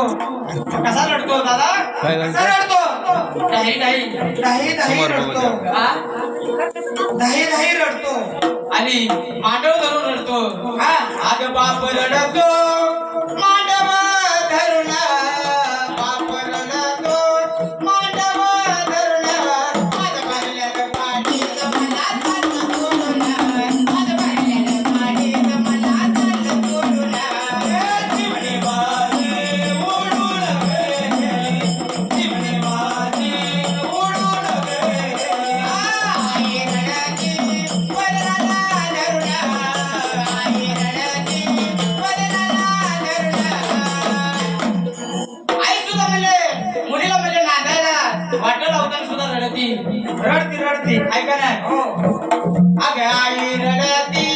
कसा रडतो दादा कसा रडतो नाही नाही नाही नाही समोर रडतो. हा? नाही नाही रडतो आणि मांडव धरून रडतो हा आग बाप रडतो रडती. ऐका नाही हो. अगं आई रडती.